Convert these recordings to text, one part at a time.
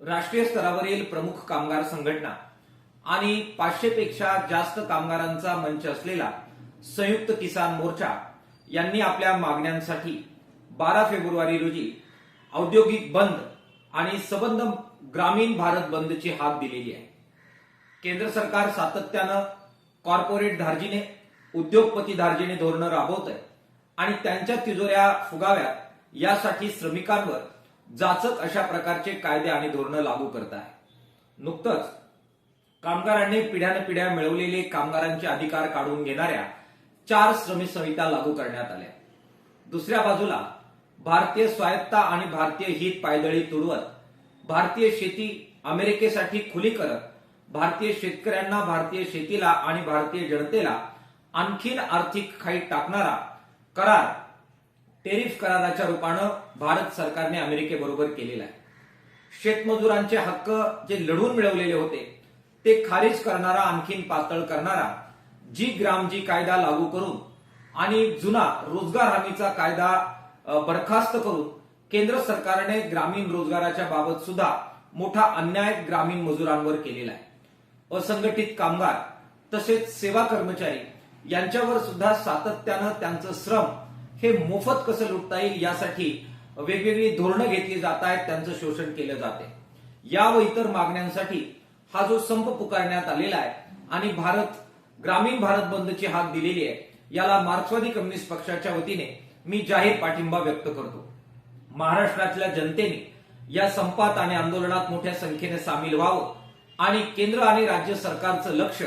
राष्ट्रीय स्तरावरील प्रमुख कामगार संघटना आणि पाचशेपेक्षा जास्त कामगारांचा मंच असलेला संयुक्त किसान मोर्चा यांनी आपल्या मागण्यांसाठी बारा फेब्रुवारी रोजी औद्योगिक बंद आणि सबंध ग्रामीण भारत बंदची हाक दिलेली आहे. केंद्र सरकार सातत्यानं कॉर्पोरेट धार्जिने उद्योगपती धार्जिने धोरणं राबवत आहे आणि त्यांच्या तिजोऱ्या फुगाव्यात यासाठी श्रमिकांवर जाचक अशा प्रकारचे कायदे आणि धोरणं लागू करत आहे नुकतंच कामगारांनी पिढ्यान पिढ्या मिळवलेले कामगारांचे अधिकार काढून घेणाऱ्या चार श्रमिक संहिता लागू करण्यात आल्या. दुसऱ्या बाजूला भारतीय स्वायत्ता आणि भारतीय हित पायदळी तुडवत भारतीय शेती अमेरिकेसाठी खुली करत भारतीय शेतकऱ्यांना भारतीय शेतीला आणि भारतीय जनतेला आणखीन आर्थिक खाईत टाकणारा करार टेरिफ कराराच्या रूपानं भारत सरकारने अमेरिकेबरोबर केलेला आहे. शेतमजुरांचे हक्क जे लढून मिळवलेले होते ते खारिज करणारा आणखीन पातळ करणारा जी ग्रामजी कायदा लागू करून आणि जुना रोजगार हमीचा कायदा बरखास्त करून केंद्र सरकारने ग्रामीण रोजगाराच्या बाबत सुद्धा मोठा अन्याय ग्रामीण मजुरांवर केलेला आहे. असंघटित कामगार तसेच सेवा कर्मचारी यांच्यावर सुद्धा सातत्यानं त्यांचं श्रम हे मोफत कसं लुटता येईल यासाठी वेगवेगळी धोरणं घेतली जात आहेत त्यांचं शोषण केलं जाते. या व इतर मागण्यांसाठी हा जो संप पुकारण्यात आलेला आहे आणि भारत ग्रामीण भारत बंदची हाक दिलेली आहे याला मार्क्सवादी कम्युनिस्ट पक्षाच्या वतीने मी जाहीर पाठिंबा व्यक्त करतो. महाराष्ट्रातल्या जनतेने या संपात आणि आंदोलनात मोठ्या संख्येने सामील व्हावं आणि केंद्र आणि राज्य सरकारचं लक्ष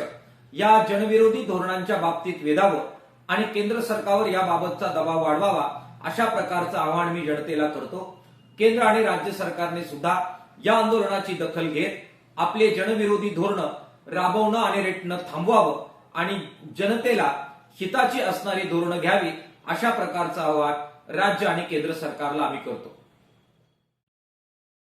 या जनविरोधी धोरणांच्या बाबतीत वेधावं आणि केंद्र सरकारवर याबाबतचा दबाव वाढवावा अशा प्रकारचं आवाहन मी जनतेला करतो. केंद्र आणि राज्य सरकारने सुद्धा या आंदोलनाची दखल घेत आपले जनविरोधी धोरणं राबवणं आणि रेटणं थांबवावं आणि जनतेला हिताची असणारी धोरणं घ्यावी अशा प्रकारचं आवाहन राज्य आणि केंद्र सरकारला आम्ही करतो.